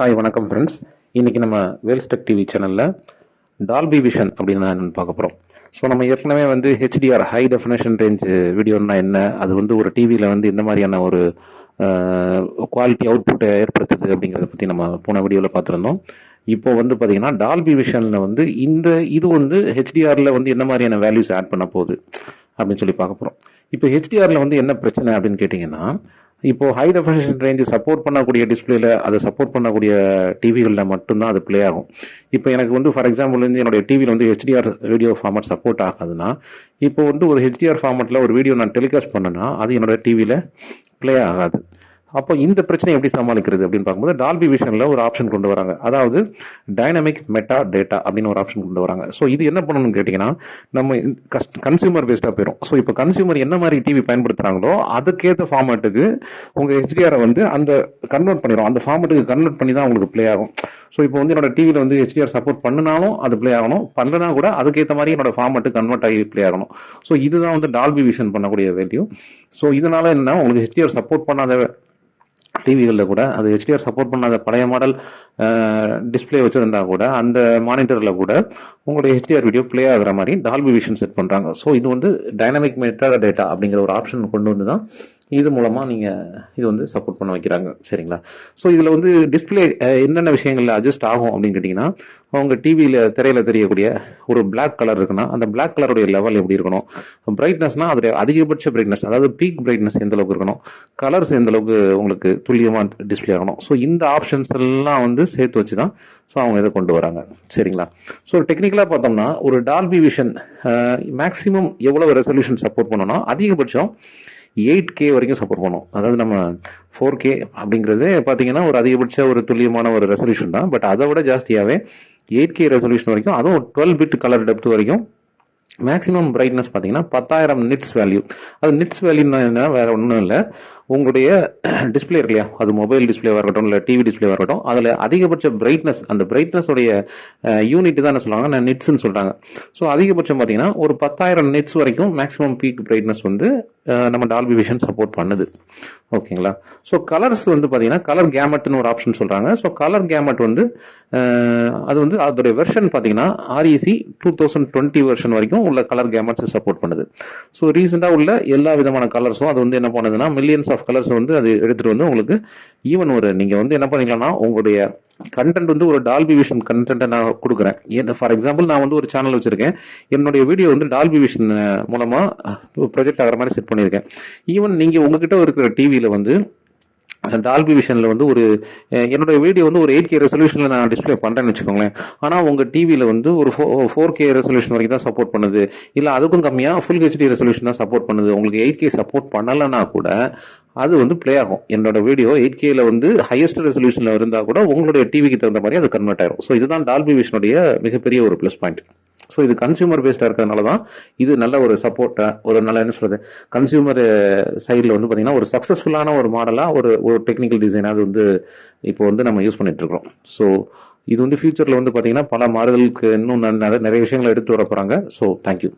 Hi வணக்கம் friends இன்றைக்கி நம்ம வேல்ஸ்டெக் டிவி சேனலில் டால்பி விஷன் அப்படின்னு நான் பார்க்க போகிறோம் ஸோ நம்ம ஏற்கனவே வந்து ஹெச்டிஆர் ஹை டெஃபினேஷன் ரேஞ்ச் வீடியோன்னா என்ன? அது வந்து ஒரு டிவியில் வந்து இந்த மாதிரியான ஒரு குவாலிட்டி அவுட்புட்டை ஏற்படுத்துது அப்படிங்கிறத பற்றி நம்ம போன வீடியோவில் பார்த்துருந்தோம். இப்போ வந்து பார்த்தீங்கன்னா டால்பி விஷனில் வந்து இந்த இது வந்து ஹெச்டிஆரில் வந்து என்ன மாதிரியான வேல்யூஸ் ஆட் பண்ண போகுது? அப்படின்னு சொல்லி பார்க்க போகிறோம் இப்போ ஹெச்டிஆரில் வந்து என்ன பிரச்சனை அப்படின்னு கேட்டிங்கன்னா இப்போ ஹை டெஃபினேஷன் ரேஞ்சு சப்போர்ட் பண்ணக்கூடிய டிஸ்பிளேல அதை சப்போர்ட் பண்ணக்கூடிய டிவிகளில் மட்டும்தான் அது ப்ளே ஆகும். இப்போ எனக்கு வந்து ஃபார் எக்ஸாம்பிள் வந்து என்னுடைய டிவியில் வந்து ஹெச்டிஆர் வீடியோ ஃபார்மட் சப்போர்ட் ஆகாதுன்னா இப்போ வந்து ஒரு ஹெச்டிஆர் ஃபார்மட்டில் ஒரு வீடியோ நான் டெலிகாஸ்ட் பண்ணேன்னா அது என்னோட டிவியில் ப்ளே ஆகாது. அப்போ இந்த பிரச்சனை எப்படி சமாளிக்கிறது அப்படின்னு பார்க்கும்போது டால்பி விஷனில் ஒரு ஆப்ஷன் கொண்டு வராங்க. அதாவது டைனமிக் மெட்டா டேட்டா அப்படின்னு ஒரு ஆப்ஷன் கொண்டு வராங்க. ஸோ இது என்ன பண்ணணும்னு கேட்டிங்கன்னா நம்ம கன்சியூமர் பேஸ்டாக போயிடும் ஸோ இப்போ கன்சியூமர் என்ன மாதிரி டிவி பயன்படுத்துகிறாங்களோ அதுக்கேற்ற ஃபார்மேட்டுக்கு உங்கள் ஹெச்டிஆரை வந்து அந்த கன்வெர்ட் பண்ணிடும் அந்த ஃபார்மேட்டுக்கு கன்வெர்ட் பண்ணி தான் உங்களுக்கு ப்ளே ஆகும். ஸோ இப்போ வந்து என்னோட டிவியில் வந்து ஹெச்டிஆர் சப்போர்ட் பண்ணினாலும் அது ப்ளே ஆகணும். பண்ணலனா கூட அதுக்கேற்ற மாதிரி என்னோட ஃபார்மேட்டு கன்வெர்ட் ஆகி ப்ளே ஆகணும். ஸோ இதுதான் வந்து டால்பி விஷன் பண்ணக்கூடிய வேல்யூ ஸோ இதனால் என்ன உங்களுக்கு ஹெச்டிஆர் சப்போர்ட் பண்ணாத டிவிகளில் கூட அது ஹெச்டிஆர் சப்போர்ட் பண்ணாத பழைய மாடல் டிஸ்பிளே வச்சுருந்தா கூட அந்த மானிட்டரில் கூட உங்களுடைய ஹெச்டிஆர் வீடியோ ப்ளே ஆகிற மாதிரி டால்பி விஷன் செட் பண்ணுறாங்க ஸோ இது வந்து டைனமிக் மெட்டா டேட்டா அப்படிங்கிற ஒரு ஆப்ஷன் கொண்டு வந்து தான் இது மூலமாக நீங்கள் இது வந்து சப்போர்ட் பண்ண வைக்கிறாங்க. சரிங்களா? ஸோ இதில் வந்து டிஸ்பிளே என்னென்ன விஷயங்களில் அட்ஜஸ்ட் ஆகும் அப்படின்னு கேட்டிங்கன்னா அவங்க டிவியில் திரையில் தெரியக்கூடிய ஒரு பிளாக் கலர் இருக்குன்னா அந்த பிளாக் கலருடைய லெவல் எப்படி இருக்கணும்? பிரைட்னஸ்னால் அதோடைய அதிகபட்ச பிரைட்னஸ் அதாவது பீக் பிரைட்னஸ் எந்த அளவுக்கு இருக்கணும்? கலர்ஸ் எந்த அளவுக்கு உங்களுக்கு துல்லியமாக டிஸ்பிளே ஆகணும்? ஸோ இந்த ஆப்ஷன்ஸ் எல்லாம் வந்து சேர்த்து வச்சு தான் ஸோ அவங்க இதை கொண்டு வராங்க. சரிங்களா? ஸோ டெக்னிக்கலாக பார்த்தோம்னா ஒரு டால்பி விஷன் மேக்ஸிமம் எவ்வளோ ரெசல்யூஷன் சப்போர்ட் பண்ணோம்னா அதிகபட்சம் எயிட் கே வரைக்கும் சப்போர்ட் பண்ணும். அதாவது நம்ம ஃபோர் கே அப்படிங்கிறது பார்த்தீங்கன்னா ஒரு அதிகபட்ச ஒரு துல்லியமான ஒரு ரெசல்யூஷன் தான். பட் அதை விட ஜாஸ்தியாகவே எயிட் கே ரெசல்யூஷன் வரைக்கும் அதுவும் டுவெல் பிட் கலர் டெப்த் வரைக்கும் மேக்ஸிமம் பிரைட்னஸ் பார்த்தீங்கன்னா பத்தாயிரம் நிட்ஸ் வேல்யூ அது நிட்ஸ் வேல்யூன்னா என்ன? வேறு ஒன்றும் இல்லை. உங்களுடைய டிஸ்பிளே இருக்கு இல்லையா? அது மொபைல் டிஸ்பிளேவாக இருக்கட்டும் இல்லை டிவி டிஸ்பிளேவாக இருக்கட்டும் அதில் அதிகபட்ச பிரைட்னஸ் அந்த பிரைட்னஸோடைய யூனிட் தான் என்ன சொல்லுவாங்க நான் நிட்ஸ்ன்னு சொல்கிறாங்க ஸோ அதிகபட்சம் பார்த்தீங்கன்னா ஒரு பத்தாயிரம் நிட்ஸ் வரைக்கும் மேக்ஸிமம் பீக் பிரைட்னஸ் வந்து நம்ம டால்பி விஷன் சப்போர்ட் பண்ணுது. ஓகேங்களா? ஸோ கலர்ஸ் வந்து பார்த்தீங்கன்னா கலர் கேமட்னு ஒரு ஆப்ஷன் சொல்கிறாங்க ஸோ கலர் கேமட் வந்து அது வந்து அதோடைய வெர்ஷன் பார்த்தீங்கன்னா REC two thousand twenty version வரைக்கும் உள்ள கலர் கேமட்ஸ் சப்போர்ட் பண்ணுது. ஸோ ரீசெண்டாக உள்ள எல்லா விதமான கலர்ஸும் அது வந்து என்ன பண்ணுதுன்னா மில்லியன்ஸ் ஆஃப் கலர்ஸ் வந்து அது எடுத்துகிட்டு வந்து உங்களுக்கு ஈவன் ஒரு நீங்கள் வந்து என்ன பண்ணிக்கலாம்னா உங்களுடைய கண்டென்ட் வந்து ஒரு டால்பி விஷன் கண்டென்ட்டை நான் கொடுக்குறேன். ஃபார் எக்ஸாம்பிள் நான் வந்து ஒரு சேனல் வச்சுருக்கேன். என்னுடைய வீடியோ வந்து டால்பி விஷன் மூலமாக ப்ரொஜெக்ட் ஆகிற மாதிரி செட் பண்ணியிருக்கேன். ஈவன் நீங்கள் உங்ககிட்ட இருக்கிற டிவியில் வந்து டால்பி விஷனில் வந்து ஒரு என்னுடைய வீடியோ வந்து ஒரு எயிட் கே ரெசல்யூஷனில் நான் டிஸ்பிளே பண்ணுறேன்னு வச்சுக்கோங்களேன். ஆனால் உங்கள் டிவியில் வந்து ஒரு ஃபோ ஃபோர் கே ரெசல்யூஷன் வரைக்கும் தான் சப்போர்ட் பண்ணுது. இல்லை அதுக்கும் கம்மியாக ஃபுல் ஹெச்டி ரெசல்யூஷன் தான் சப்போர்ட் பண்ணுது. உங்களுக்கு எயிட் கே சப்போர்ட் பண்ணலைன்னா கூட அது வந்து ப்ளே ஆகும். என்னோட வீடியோ எயிட் கேல வந்து ஹையஸ்ட் ரெசல்யூஷனில் இருந்தால் கூட உங்களுடைய டிவிக்கு தகுந்த மாதிரி அது கன்வெர்ட் ஆயிரும். ஸோ இதுதான் டால்பி விஷனுடைய மிகப்பெரிய ஒரு ப்ளஸ் பாயிண்ட் ஸோ இது கன்சியூமர் பேஸ்டாக இருக்கிறதுனால தான் இது நல்ல ஒரு சப்போர்ட்டாக ஒரு நல்ல என்ன சொல்கிறது கன்சியூமர் சைடில் வந்து பார்த்திங்கன்னா ஒரு சக்ஸஸ்ஃபுல்லான ஒரு மாடலாக ஒரு ஒரு டெக்னிக்கல் டிசைனாக அது வந்து இப்போ வந்து நம்ம யூஸ் பண்ணிகிட்ருக்கோம் இருக்கிறோம். ஸோ இது வந்து ஃபியூச்சரில் வந்து பார்த்திங்கன்னா பல மாறுதலுக்கு இன்னும் நிறைய விஷயங்களை எடுத்து வர போகிறாங்க ஸோ தேங்க்யூ